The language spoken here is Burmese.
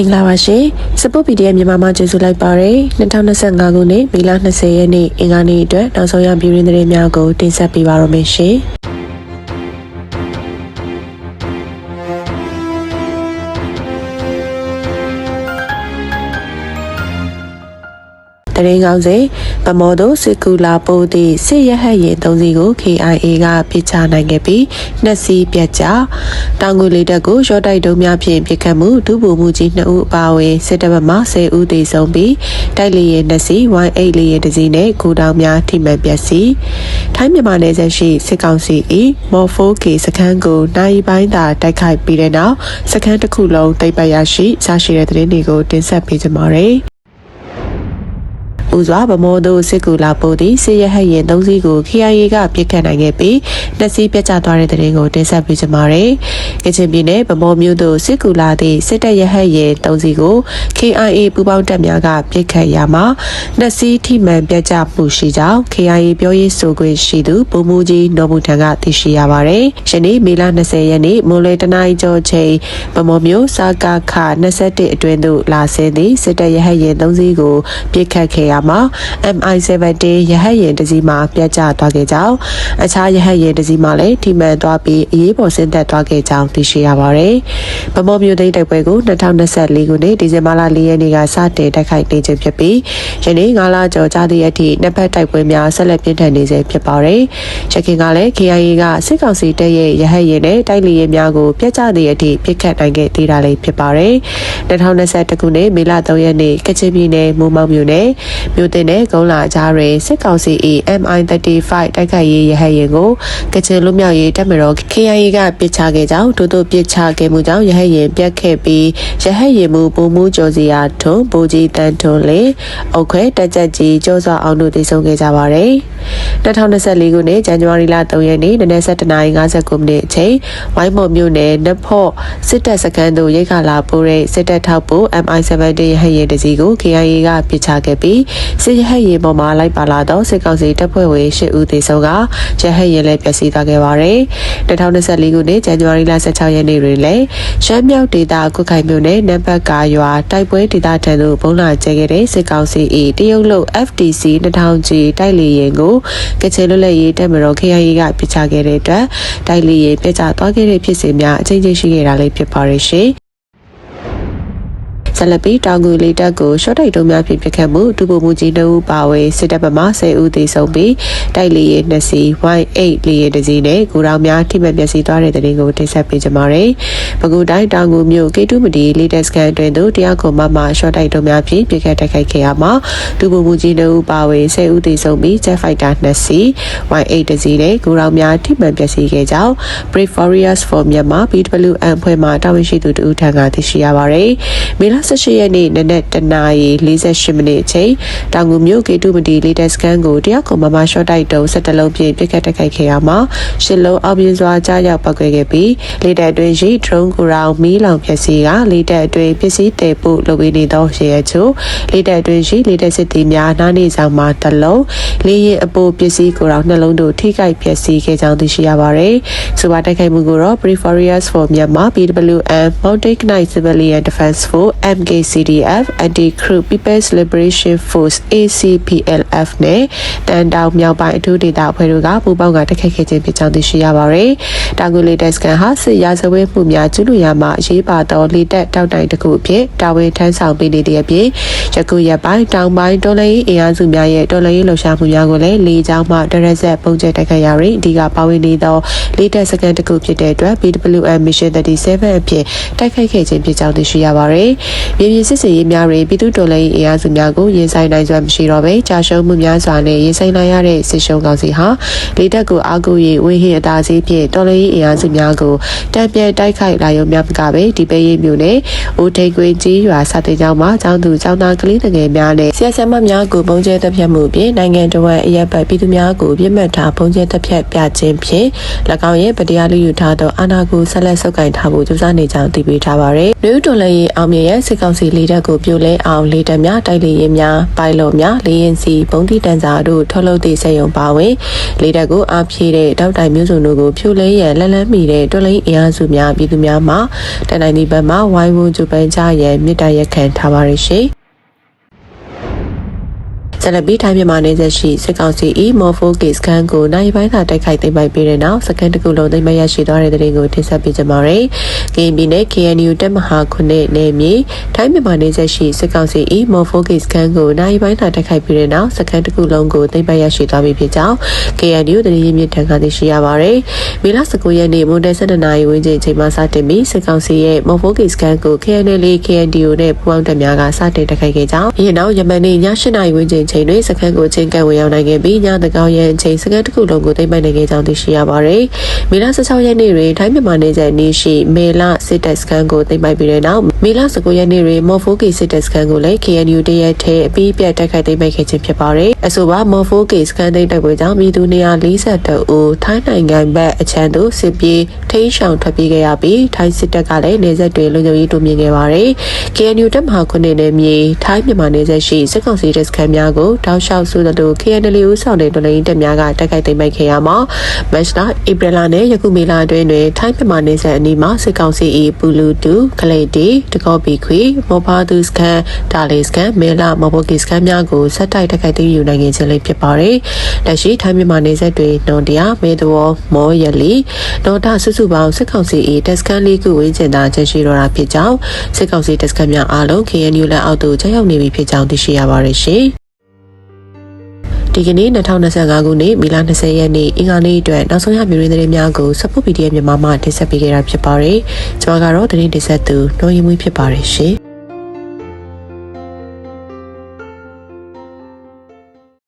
င်္ဂလာပါရှင်စပုတ် PDF မြန်မာမှာကျေးဇူးလိုက်ပါရယ်2025ခုနှစ်မေလ20ရက်နေ့အင်္ဂါနေ့အတွက်နောက်ဆုံးရပြည်ရင်းသတင်းများကိုတင်ဆက်ပေးပါရမရှင်တရင်ကောင်းစဉ် ဗမော်တို့စစ်ကူလာပို့သည့်စစ်ရဟတ်ရင်သုံးစီးကို KIA ကပစ်ချနိုင်ခဲ့ပြီးနှစ်စီးပြတ်ကျတောင်ငူလေးတပ်ကိုရှော့တိုက်တုံးများဖြင့်ပစ်ခတ်မှုဒုဗိုလ်မှူးကြီး2ဦးအပါအဝင်စစ်တပ်ဘက်မှ10ဦးသေဆုံးပြီးတိုက်လေရင်နှစ်စီး Y8 လေရင်တစ်စီးနဲ့ဂူတောင်များထိမှန်ပျက်စီးထိုင်းမြန်မာနယ်စပ်ရှိစစ်ကောင်စီ၏မော်ဖိုကေစခန်းကိုနိုင်ပိုင်းသာတိုက်ခိုက်ပြီးတဲ့နောက်စခန်းတစ်ခုလုံးတိတ်ပတ်ရရှိစရှိတဲ့သတင်းတွေကိုတင်ဆက်ပေးကြပါမယ် ဦးစွာဗမောတို့စစ်ကူလာပို့သည့်စစ်ရဟတ်ရင်၃စီးကို KIA ကပြစ်ခတ်နိုင်ခဲ့ပြီးနှစ်စီးပြတ်ကျသွားတဲ့တဲ့ရင်ကိုတင်ဆက်ပေးကြပါမယ်။ကချင်ပြည်နယ်ဗမောမြို့သို့စစ်ကူလာသည့်စစ်တပ်ရဟတ်ရင်၃စီးကို KIA ပူးပေါင်းတပ်များကပြစ်ခတ်ရာမှာနှစ်စီးထိမှန်ပြတ်ကျမှုရှိကြောင်း KIA ပြောရေးဆိုခွင့်ရှိသူပုံမူကြီးနော်ဘူထံကသိရှိရပါတယ်။ယနေ့မေလ20ရက်နေ့မိုးလေတနိုင်းကျော်ချိန်ဗမောမြို့စာကာခ21အတွင်းသို့လာဆင်းသည့်စစ်တပ်ရဟတ်ရင်၃စီးကိုပြစ်ခတ်ခဲ့ရာမှာ MI-17 ရဟတ်ယာဉ်တစ်စီးမှပြတ်ကျသွားခဲ့ကြောင်းအခြားရဟတ်ယာဉ်တစ်စီးမှလည်းထိမှန်သွားပြီးအရေးပေါ်ဆင်းသက်သွားခဲ့ကြောင်းသိရှိရပါတယ်။ဗမော်မျိုးသိန်းတိုက်ပွဲကို2024ခုနှစ်ဒီဇင်ဘာလ4ရက်နေ့ကစတင်တိုက်ခိုက်နေခြင်းဖြစ်ပြီးယနေ့9လကျော်ကြာသည့်အထိနှစ်ဖက်တိုက်ပွဲများဆက်လက်ပြင်းထန်နေဆဲဖြစ်ပါတယ်။ရခိုင်ကလည်း KIA ကစစ်ကောင်စီတပ်ရဲ့ရဟတ်ယာဉ်နဲ့တိုက်လေယာဉ်များကိုပြတ်ကျသည့်အထိပစ်ခတ်နိုင်ခဲ့သေးတာလည်းဖြစ်ပါတယ်။2021ခုနှစ်မေလ3ရက်နေ့ကချင်ပြည်နယ်မူမောက်မြို့နယ်မြို့တင်တဲ့ကုန်းလာကြားတွင်စစ်ကောင်စီ MI35 တိုက်ခိုက်ရေးရဟတ်ယာဉ်ကိုကချင်လူမျိုးရေးတပ်မတော် KIA ကပစ်ချခဲ့ကြောင်းတို့တို့ပစ်ချခဲ့မှုကြောင့်ရဟတ်ယာဉ်ပြတ်ခဲ့ပြီးရဟတ်ယာဉ်မူပုံမှုကျော်စီယာထွန်းဘူကြီးတန်ထွန်းလေအုတ်ခွဲတက်ကြက်ကြီးကျောစွာအောင်တို့တည်ဆုံခဲ့ကြပါတယ်2024ခုနှစ်ဇန်နဝါရီလ3ရက်နေ့နနက်7:59မိနစ်အချိန်ဝိုင်းမော်မြို့နယ်နဖော့စစ်တပ်စခန်းသို့ရိတ်ခါလာပို့တဲ့စစ်တပ်ထောက်ပို့ MI17 ရဟတ်ယာဉ်တစ်စီးကို KIA ကပစ်ချခဲ့ပြီးစစ်ရဟတ်ယာဉ်ပေါ်မှာလိုက်ပါလာသောစစ်ကောင်စီတပ်ဖွဲ့ဝင်၈ဦးသေဆုံးကရဟတ်ယာဉ်လည်းပျက်စီးသွားခဲ့ပါတယ်2024ခုနှစ်ဇန်နဝါရီလ16ရက်နေ့တွင်လည်းရှမ်းမြောက်ဒေသကုခိုင်မြို့နယ်နံပါတ်ကာရွာတိုက်ပွဲဒေသထံသို့ပုံလာကျဲခဲ့တဲ့စစ်ကောင်စီ၏တရုတ်လုတ် FTC 2000ကြီးတိုက်လေယာဉ်ကိုကချင်လွတ်လပ်ရေးတပ်မတော် KIA ကပစ်ချခဲ့တဲ့အတွက်တိုက်လေယာဉ်ပြစ်ကျသွားခဲ့တဲ့ဖြစ်စဉ်များအချင်းချင်းရှိခဲ့တာလည်းဖြစ်ပါရဲ့ရှင် ဆက်လက်ပြီးတောင်ကူလေးတက်ကိုရှော့တိုက်တုံးများဖြင့်ပြခတ်မှုဒုဗိုလ်မှူးကြီးနှုတ်ပါဝဲစစ်တပ်ဗမာ10ဦးသေဆုံးပြီးတိုက်လေရင်2စီး Y8 လေရင်တစ်စီးနဲ့ကိုရောင်များထိမှန်ပျက်စီးသွားတဲ့တဲ့ရင်ကိုတင်ဆက်ပေးကြပါမယ်။ပဲခူးတိုင်းတောင်ကူမြို့ကေတုမတီလေးတက်စကန်အတွင်းသို့တရားခုံမမှရှော့တိုက်တုံးများဖြင့်ပြခတ်တိုက်ခိုက်ခဲ့ရမှာဒုဗိုလ်မှူးကြီးနှုတ်ပါဝဲ10ဦးသေဆုံးပြီး Jet Fighter 2စီး Y8 တစ်စီးနဲ့ကိုရောင်များထိမှန်ပျက်စီးခဲ့ကြောင်း Brave Warriors for Myanmar BWN ဖွဲ့မှတာဝန်ရှိသူတဦးထံကသိရှိရပါတယ်။မေလ18ရက်နေ့နနက်တနာရီ48မိနစ်အချိန်တောင်ငူမြို့ကေတုမတီလေးတက်စကန်ကိုတယောက်ကုံမမရှော့တိုက်တုံး17လုံးဖြင့်ပြစ်ခတ်တိုက်ခိုက်ခဲ့ရမှာရှစ်လုံးအောင်မြင်စွာကြားရောက်ပောက်ကွဲခဲ့ပြီးလေးတက်အတွင်းရှိ drone ကိုရောင်မီးလောင်ပျက်စီးကလေးတက်အတွင်းပစ္စည်းတည်ပို့လုပ်ပေးနေသောရေရချိုလေးတက်အတွင်းရှိလေးတက်စစ်တီများနားနေဆောင်မှာတစ်လုံးလေးရင်အပိုးပစ္စည်းကိုရောင်နှလုံးတို့ထိခိုက်ပျက်စီးခဲ့ကြောင်းသိရှိရပါတယ်။ဆိုပါတိုက်ခိုက်မှုကိုတော့ Preferious for Myanmar BWM Mountain Knight Civilian Defense Force MKCDF Anti-Crew People's Liberation Force ACPLF နဲ့တန်တောင်မြောက်ပိုင်းအထူးဒေသအဖွဲ့တို့ကပူးပေါင်းကတိုက်ခိုက်ခဲ့ခြင်းဖြစ်ကြောင်းသိရှိရပါတယ်။တာဂူလီတက်စကန်ဟာစစ်ရာဇဝတ်မှုများကျူးလွန်ရာမှာအရေးပါသောလေတက်တောက်တိုင်တစ်ခုအဖြစ်တာဝန်ထမ်းဆောင်ပေးနေတဲ့အပြင်ယခုရက်ပိုင်းတောင်ပိုင်းတော်လှန်ရေးအင်အားစုများရဲ့တော်လှန်ရေးလှုပ်ရှားမှုများကိုလည်းလေကြောင်းမှဒရက်ဆက်ပုံကျဲတိုက်ခိုက်ရာတွင်အဓိကပါဝင်နေသောလေတက်စကန်တစ်ခုဖြစ်တဲ့အတွက် BWM Mission 37အဖြစ်တိုက်ခိုက်ခဲ့ခြင်းဖြစ်ကြောင်းသိရှိရပါတယ်။မြေပြင်စစ်စင်ရေးများတွင်ပြည်သူတော်လှန်ရေးအင်အားစုများကိုရင်ဆိုင်နိုင်စွမ်းမရှိတော့ဘဲကြာရှုံးမှုများစွာနဲ့ရင်ဆိုင်နိုင်ရတဲ့စစ်ရှုံးကောင်စီဟာလေတက်ကိုအားကိုး၍ဝင်းဟင်အသာစီးဖြင့်တော်လှန်ရေးအင်အားစုများကိုတံပြဲတိုက်ခိုက်လာရုံများကပဲဒီပေးရေးမျိုးနဲ့ဦးထိန်ကွင်းကြီးရွာစတဲ့ကြောင်းမှာကျောင်းသူကျောင်းသားကလေးငယ်များနဲ့ဆရာဆရာမများကိုပုံကျဲတပ်ဖြတ်မှုအပြင်နိုင်ငံတော်ရဲ့အရက်ပတ်ပြည်သူများကိုပြစ်မှတ်ထားပုံကျဲတပ်ဖြတ်ပြခြင်းဖြင့်၎င်းရဲ့ဗတရားလူယူထားသောအာဏာကိုဆက်လက်ဆုပ်ကိုင်ထားဖို့ကြိုးစားနေကြောင်းသိပေးထားပါရယ်။လူတော်လည်းအောင်မြင်ရဲ့စစ်ကောင်စီလေတပ်ကိုပြိုလဲအောင်လေတပ်များတိုက်လေရင်များပိုင်လော်များလေရင်စီဘုံတိတန်စာတို့ထုတ်လုပ်သည့်စက်ရုံပါဝင်လေတပ်ကိုအားဖြည့်တဲ့တောက်တိုင်မျိုးစုံတို့ကိုဖြိုလဲရန်လက်လန်းမီတဲ့တွလိန်အင်အားစုများပြည်သူများမှတန်တိုင်းဒီဘက်မှဝိုင်းဝန်းကြိုးပမ်းကြရန်မြစ်တာရက်ခံထားပါရရှင် ဆလဘီထိုင်းမြန်မာနယ်စပ်ရှိစစ်ကောင်စီ၏မော်ဖိုကေစကန်ကိုနိုင်ပိုင်းသာတိုက်ခိုက်သိမ်းပိုက်ပြီးတဲ့နောက်စကန်တစ်ခုလုံးသိမ်းပိုက်ရရှိသွားတဲ့တဲ့ရင်ကိုတင်ဆက်ပေးကြပါမယ်။ KNB နဲ့ KNU တက်မဟာခုနှစ်နယ်မြေထိုင်းမြန်မာနယ်စပ်ရှိစစ်ကောင်စီ၏မော်ဖိုကေစကန်ကိုနိုင်ပိုင်းသာတိုက်ခိုက်ပြီးတဲ့နောက်စကန်တစ်ခုလုံးကိုသိမ်းပိုက်ရရှိသွားပြီဖြစ်ကြောင်း KNU တရင်မြစ်ထံကသိရှိရပါတယ်။မေလ19ရက်နေ့မွန်တဲ7နာရီဝန်းကျင်အချိန်မှစတင်ပြီးစစ်ကောင်စီရဲ့မော်ဖိုကေစကန်ကို KNL KNDO နဲ့ပူးပေါင်းတပ်များကစတင်တိုက်ခိုက်ခဲ့ကြောင်းအရင်နောက်ယမန်နေ့ည8နာရီဝန်းကျင်ချိန်တွင်စခန်းကိုချင်းကပ်ဝင်ရောက်နိုင်ခဲ့ပြီးညတကောင်ရဲ့အချိန်စခန်းတစ်ခုလုံးကိုသိမ်းပိုက်နိုင်ခဲ့ကြောင်းသိရှိရပါတယ်။မေလ16ရက်နေ့တွင်ထိုင်းမြန်မာနယ်စပ်နေရှိမေလစစ်တပ်စခန်းကိုသိမ်းပိုက်ပြီးတဲ့နောက်မေလ19ရက်နေ့တွင်မော်ဖိုကေစစ်တပ်စခန်းကိုလည်း KNU တရက်ထဲအပြီးပြတ်တိုက်ခိုက်သိမ်းပိုက်ခဲ့ခြင်းဖြစ်ပါတယ်။အဆိုပါမော်ဖိုကေစခန်းသိမ်းတိုက်ပွဲကြောင့်ပြည်သူ142ဦးထိုင်းနိုင်ငံဘက်အချမ်းသို့စစ်ပြေးထိန်းရှောင်ထွက်ပြေးခဲ့ရပြီးထိုင်းစစ်တပ်ကလည်းနေဆက်တွေလုံခြုံရေးတိုးမြင့်ခဲ့ပါတယ်။ KNU တပ်မဟာခုနှစ်နယ်မြေထိုင်းမြန်မာနယ်စပ်ရှိစစ်ကောင်စီတပ်စခန်းများကိုတောက်လျှောက်ဆိုသလို KNL ဦးဆောင်တဲ့တော်လှန်ရေးတပ်များကတိုက်ခိုက်သိမ်းပိုက်ခဲ့ရမှာမတ်လဧပြီလနဲ့ယခုမေလအတွင်းတွင်ထိုင်းမြန်မာနယ်စပ်အနီးမှာစစ်ကောင်စီ၏ပူလူတူကလေးတီတကောပီခွေမော်ဘာသူစခန်းဒါလေးစခန်းမဲလာမော်ဘိုကီစခန်းများကိုဆက်တိုက်တိုက်ခိုက်သိမ်းယူနိုင်ခဲ့ခြင်းလည်းဖြစ်ပါတယ်။လက်ရှိထိုင်းမြန်မာနယ်စပ်တွင်နှွန်တရာမဲတော်မော်ရလီနော်တာစုစုပေါင်းစစ်ကောင်စီ၏တက်စကန်လေးခုဝင်းကျင်သာချက်ရှိတော့တာဖြစ်ကြောင်းစစ်ကောင်စီတက်စကန်များအားလုံး KNU လက်အောက်သို့ချက်ရောက်နေပြီဖြစ်ကြောင်းသိရှိရပါတယ်ရှင်။ ဒီကနေ့2025ခုနှစ်မီလ20ရက်နေ့အင်္ဂါနေ့အတွက်နောက်ဆုံးရမျိုးရင်းသတင်းများကိုစပုတ် PDF မြန်မာမှတင်ဆက်ပေးခဲ့တာဖြစ်ပါတယ်။ကျွန်တော်ကတော့သတင်းတင်ဆက်သူနှိုးရင်မွေးဖြစ်ပါတယ်ရှင်။